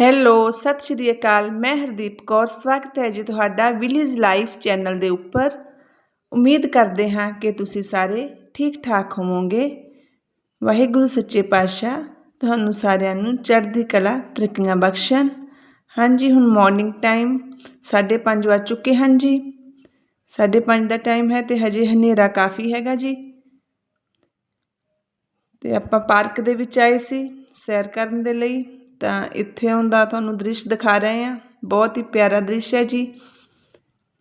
Hello, ਸਤਿ ਸ਼੍ਰੀ ਅਕਾਲ। ਮੈਂ ਹਰਦੀਪ ਕੌਰ। ਸਵਾਗਤ ਹੈ ਜੀ ਤੁਹਾਡਾ ਵਿਲੇਜ ਲਾਈਫ ਚੈਨਲ ਦੇ ਉੱਪਰ। ਉਮੀਦ ਕਰਦੇ ਹਾਂ ਕਿ ਤੁਸੀਂ ਸਾਰੇ ਠੀਕ ਠਾਕ ਹੋਵੋਗੇ। ਵਾਹਿਗੁਰੂ ਸੱਚੇ ਪਾਤਸ਼ਾਹ, ਤੁਹਾਨੂੰ ਸਾਰਿਆਂ ਨੂੰ ਚੜ੍ਹਦੀ ਕਲਾ, ਤਰੱਕੀਆਂ ਬਖਸ਼ਣ। ਹਾਂਜੀ, ਹੁਣ ਮਾਰਨਿੰਗ ਟਾਈਮ 5:30 ਵੱਜ ਚੁੱਕੇ ਹਨ ਜੀ। 5:30 ਦਾ ਟਾਈਮ ਹੈ ਤੇ ਹਜੇ ਹਨੇਰਾ ਕਾਫੀ ਹੈਗਾ ਜੀ। ਤੇ ਆਪਾਂ ਪਾਰਕ ਦੇ ਵਿੱਚ ਆਏ ਸੀ ਸੈਰ ਕਰਨ ਦੇ ਲਈ। ਤਾਂ ਇੱਥੇ ਹੁੰਦਾ ਤੁਹਾਨੂੰ ਦ੍ਰਿਸ਼ ਦਿਖਾ ਰਹੇ ਹਾਂ। ਬਹੁਤ ਹੀ ਪਿਆਰਾ ਦ੍ਰਿਸ਼ ਹੈ ਜੀ।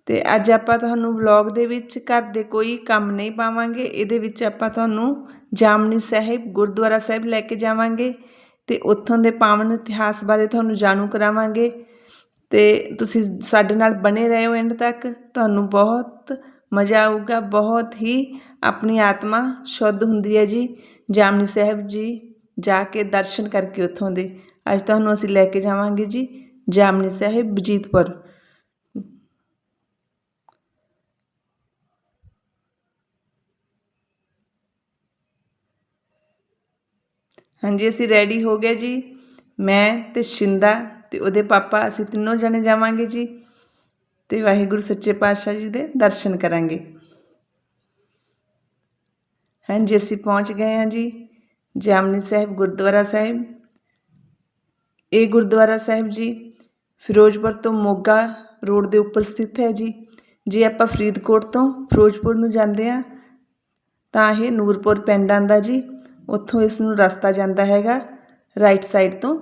ਤੇ ਅੱਜ ਆਪਾਂ ਤੁਹਾਨੂੰ ਵਲੌਗ ਦੇ ਵਿੱਚ ਘਰ ਦੇ ਕੋਈ ਕੰਮ ਨਹੀਂ ਪਾਵਾਂਗੇ। ਇਹਦੇ ਵਿੱਚ ਆਪਾਂ ਤੁਹਾਨੂੰ ਜਾਮਨੀ ਸਾਹਿਬ, ਗੁਰਦੁਆਰਾ ਸਾਹਿਬ ਲੈ ਕੇ ਜਾਵਾਂਗੇ ਤੇ ਉੱਥੋਂ ਦੇ ਪਾਵਨ ਇਤਿਹਾਸ ਬਾਰੇ ਤੁਹਾਨੂੰ ਜਾਣੂ ਕਰਾਵਾਂਗੇ। ਤੇ ਤੁਸੀਂ ਸਾਡੇ ਨਾਲ ਬਣੇ ਰਹੋ ਐਂਡ ਤੱਕ। ਤੁਹਾਨੂੰ ਬਹੁਤ ਮਜ਼ਾ ਆਊਗਾ, ਬਹੁਤ ਹੀ ਆਪਣੀ ਆਤਮਾ ਸ਼ੁੱਧ ਹੁੰਦੀ ਹੈ ਜੀ। ਜਾਮਨੀ ਸਾਹਿਬ ਜੀ ਜਾ ਕੇ ਦਰਸ਼ਨ ਕਰਕੇ ਉੱਥੋਂ ਦੇ ਅੱਜ ਤੁਹਾਨੂੰ ਅਸੀਂ ਲੈ ਕੇ ਜਾਵਾਂਗੇ ਜੀ ਜਾਮਨੀ ਸਾਹਿਬ ਬਜੀਤਪੁਰ ਹਾਂਜੀ, ਅਸੀਂ ਰੈਡੀ ਹੋ ਗਏ ਜੀ। ਮੈਂ ਤੇ ਸ਼ਿੰਦਾ ਤੇ ਉਹਦੇ ਪਾਪਾ, ਅਸੀਂ ਤਿੰਨੋਂ ਜਣੇ ਜਾਵਾਂਗੇ ਜੀ ਤੇ ਵਾਹਿਗੁਰੂ ਸੱਚੇ ਪਾਤਸ਼ਾਹ ਜੀ ਦੇ ਦਰਸ਼ਨ ਕਰਾਂਗੇ। ਹਾਂਜੀ, ਅਸੀਂ ਪਹੁੰਚ ਗਏ ਹਾਂ ਜੀ ਜਾਮਨੀ ਸਾਹਿਬ ਗੁਰਦੁਆਰਾ ਸਾਹਿਬ। ਇਹ ਗੁਰਦੁਆਰਾ ਸਾਹਿਬ ਜੀ, ਫਿਰੋਜ਼ਪੁਰ ਤੋਂ ਮੋਗਾ ਰੋਡ ਦੇ ਉੱਪਰ ਸਥਿਤ ਹੈ ਜੀ। ਜੇ ਆਪਾਂ ਫਰੀਦਕੋਟ ਤੋਂ ਫਿਰੋਜ਼ਪੁਰ ਨੂੰ ਜਾਂਦੇ ਆ ਤਾਂ ਇਹ ਨੂਰਪੁਰ ਪਿੰਡ ਆਂਦਾ ਜੀ। ਉੱਥੋਂ ਇਸ ਨੂੰ ਰਸਤਾ ਜਾਂਦਾ ਹੈਗਾ ਰਾਈਟ ਸਾਈਡ ਤੋਂ।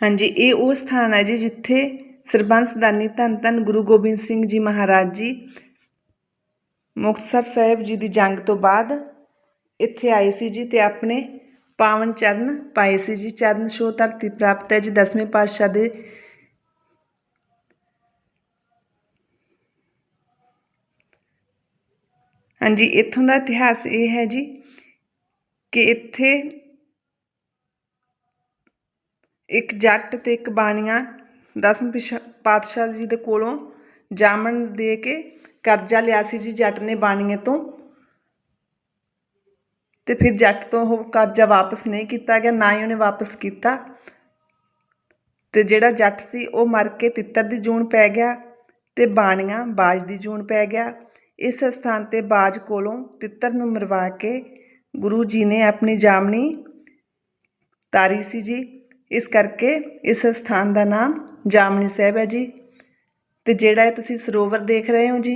ਹਾਂਜੀ, ਇਹ ਉਹ ਸਥਾਨ ਹੈ ਜੀ ਜਿੱਥੇ ਸਰਬੰਸ ਦਾਨੀ ਧੰਨ ਧੰਨ ਗੁਰੂ ਗੋਬਿੰਦ ਸਿੰਘ ਜੀ ਮਹਾਰਾਜ ਜੀ ਮੁਕਤਸਰ ਸਾਹਿਬ ਜੀ ਦੀ ਜੰਗ ਤੋਂ ਬਾਅਦ ਇੱਥੇ ਆਏ ਸੀ ਜੀ ਤੇ ਆਪਣੇ ਪਾਵਨ ਚਰਨ ਪਾਏ ਸੀ ਜੀ। ਚਰਨ ਛੋਹ ਧਰਤੀ ਪ੍ਰਾਪਤ ਹੈ ਜੀ ਦਸਵੇਂ ਪਾਤਸ਼ਾਹ ਦੇ ਹਾਂਜੀ, ਇੱਥੋਂ ਦਾ ਇਤਿਹਾਸ ਇਹ ਹੈ ਜੀ ਕਿ ਇੱਥੇ ਇੱਕ ਜੱਟ ਤੇ ਇੱਕ ਬਾਣੀਆਂ ਦਸਮ ਪਾਤਸ਼ਾਹ ਜੀ ਦੇ ਕੋਲੋਂ ਜਾਮਣ ਦੇ ਕੇ ਕਰਜ਼ਾ ਲਿਆ ਸੀ ਜੀ ਜੱਟ ਨੇ ਬਾਣੀਏ ਤੋਂ। ਤੇ ਫਿਰ ਜੱਟ ਤੋਂ ਉਹ ਕਰਜ਼ਾ ਵਾਪਸ ਨਹੀਂ ਕੀਤਾ ਗਿਆ, ਨਾ ਹੀ ਉਹਨੇ ਵਾਪਸ ਕੀਤਾ। ਤੇ ਜਿਹੜਾ ਜੱਟ ਸੀ, ਉਹ ਮਰ ਕੇ ਤਿੱਤਰ ਦੀ ਜੂਨ ਪੈ ਗਿਆ ਤੇ ਬਾਣੀਆਂ ਬਾਜ ਦੀ ਜੂਨ ਪੈ ਗਿਆ। ਇਸ ਸਥਾਨ ਤੇ ਬਾਜ ਕੋਲੋਂ ਤਿੱਤਰ ਨੂੰ ਮਰਵਾ ਕੇ ਗੁਰੂ ਜੀ ਨੇ ਆਪਣੀ ਜਾਮਣੀ ਤਾਰੀ ਸੀ ਜੀ। ਇਸ ਕਰਕੇ ਇਸ ਸਥਾਨ ਦਾ ਨਾਮ ਜਾਮਣੀ ਸਾਹਿਬ ਹੈ ਜੀ। ਤੇ ਜਿਹੜਾ ਇਹ ਤੁਸੀਂ ਸਰੋਵਰ ਦੇਖ ਰਹੇ ਹੋ ਜੀ,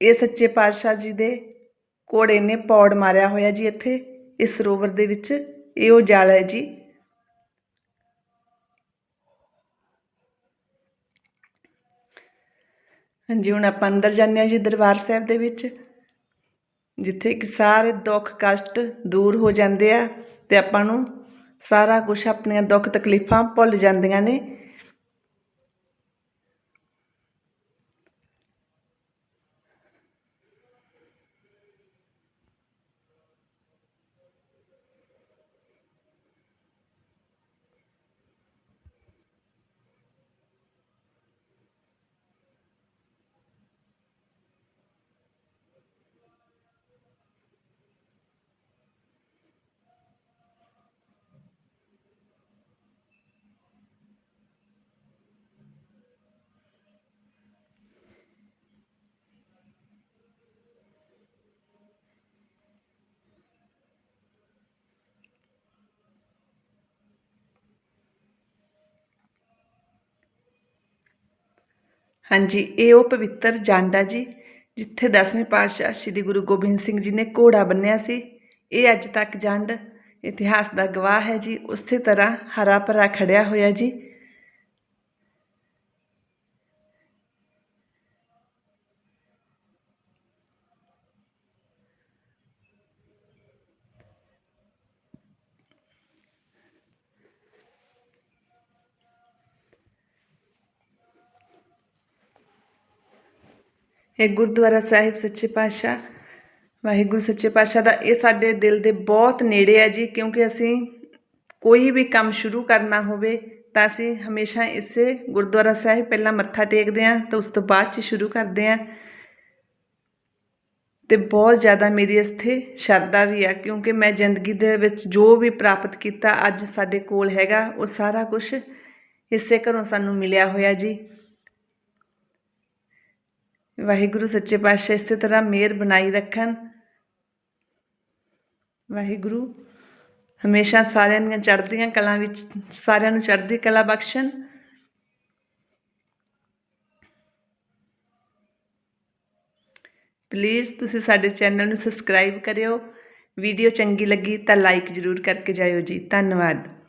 ਇਹ ਸੱਚੇ ਪਾਤਸ਼ਾਹ ਜੀ ਦੇ ਘੋੜੇ ਨੇ ਪੌੜ ਮਾਰਿਆ ਹੋਇਆ ਜੀ ਇੱਥੇ, ਇਸ ਸਰੋਵਰ ਦੇ ਵਿੱਚ, ਇਹ ਉਹ ਜਲ ਹੈ ਜੀ। ਹਾਂਜੀ, ਹੁਣ ਆਪਾਂ ਅੰਦਰ ਜਾਂਦੇ ਹਾਂ ਜੀ ਦਰਬਾਰ ਸਾਹਿਬ ਦੇ ਵਿੱਚ, ਜਿੱਥੇ ਕਿ ਸਾਰੇ ਦੁੱਖ ਕਸ਼ਟ ਦੂਰ ਹੋ ਜਾਂਦੇ ਆ ਤੇ ਆਪਾਂ ਨੂੰ ਸਾਰਾ ਕੁਝ ਆਪਣੀਆਂ ਦੁੱਖ ਤਕਲੀਫਾਂ ਭੁੱਲ ਜਾਂਦੀਆਂ ਨੇ। ਹਾਂਜੀ, ਇਹ ਉਹ ਪਵਿੱਤਰ ਜੰਡ ਆ ਜੀ, ਜਿੱਥੇ ਦਸਵੇਂ ਪਾਤਸ਼ਾਹ ਸ੍ਰੀ ਗੁਰੂ ਗੋਬਿੰਦ ਸਿੰਘ ਜੀ ਨੇ ਘੋੜਾ ਬੰਨਿਆ ਸੀ। ਇਹ ਅੱਜ ਤੱਕ ਜੰਡ ਇਤਿਹਾਸ ਦਾ ਗਵਾਹ ਹੈ ਜੀ। ਉਸੇ ਤਰ੍ਹਾਂ ਹਰਾ ਭਰਾ ਖੜਿਆ ਹੋਇਆ ਜੀ। ਇਹ ਗੁਰਦੁਆਰਾ ਸਾਹਿਬ ਸੱਚੇ ਪਾਤਸ਼ਾਹ, ਵਾਹਿਗੁਰੂ ਸੱਚੇ ਪਾਤਸ਼ਾਹ ਦਾ, ਇਹ ਸਾਡੇ ਦਿਲ ਦੇ ਬਹੁਤ ਨੇੜੇ ਹੈ ਜੀ, ਕਿਉਂਕਿ ਅਸੀਂ ਕੋਈ ਵੀ ਕੰਮ ਸ਼ੁਰੂ ਕਰਨਾ ਹੋਵੇ ਤਾਂ ਅਸੀਂ ਹਮੇਸ਼ਾ ਇਸੇ ਗੁਰਦੁਆਰਾ ਸਾਹਿਬ ਪਹਿਲਾਂ ਮੱਥਾ ਟੇਕਦੇ ਹਾਂ ਤਾਂ ਉਸ ਤੋਂ ਬਾਅਦ ਚ ਸ਼ੁਰੂ ਕਰਦੇ ਹਾਂ। ਤੇ ਬਹੁਤ ਜ਼ਿਆਦਾ ਮੇਰੀ ਇੱਥੇ ਸ਼ਰਧਾ ਵੀ ਆ, ਕਿਉਂਕਿ ਮੈਂ ਜ਼ਿੰਦਗੀ ਦੇ ਵਿੱਚ ਜੋ ਵੀ ਪ੍ਰਾਪਤ ਕੀਤਾ, ਅੱਜ ਸਾਡੇ ਕੋਲ ਹੈਗਾ, ਉਹ ਸਾਰਾ ਕੁਝ ਇਸੇ ਘਰੋਂ ਸਾਨੂੰ ਮਿਲਿਆ ਹੋਇਆ ਜੀ। ਵਾਹਿਗੁਰੂ ਸੱਚੇ ਪਾਤਸ਼ਾਹ ਇਸੇ ਤਰ੍ਹਾਂ ਮਿਹਰ ਬਣਾਈ ਰੱਖਣ। ਵਾਹਿਗੁਰੂ, ਹਮੇਸ਼ਾ ਸਾਰਿਆਂ ਦੀਆਂ ਚੜ੍ਹਦੀਆਂ ਕਲਾ ਵਿੱਚ, ਸਾਰਿਆਂ ਨੂੰ ਚੜ੍ਹਦੀ ਕਲਾ ਬਖਸ਼ਣ। ਪਲੀਜ਼ ਤੁਸੀਂ ਸਾਡੇ ਚੈਨਲ ਨੂੰ ਸਬਸਕ੍ਰਾਈਬ ਕਰਿਓ। ਵੀਡੀਓ ਚੰਗੀ ਲੱਗੀ ਤਾਂ ਲਾਈਕ ਜ਼ਰੂਰ ਕਰਕੇ ਜਾਇਓ ਜੀ। ਧੰਨਵਾਦ।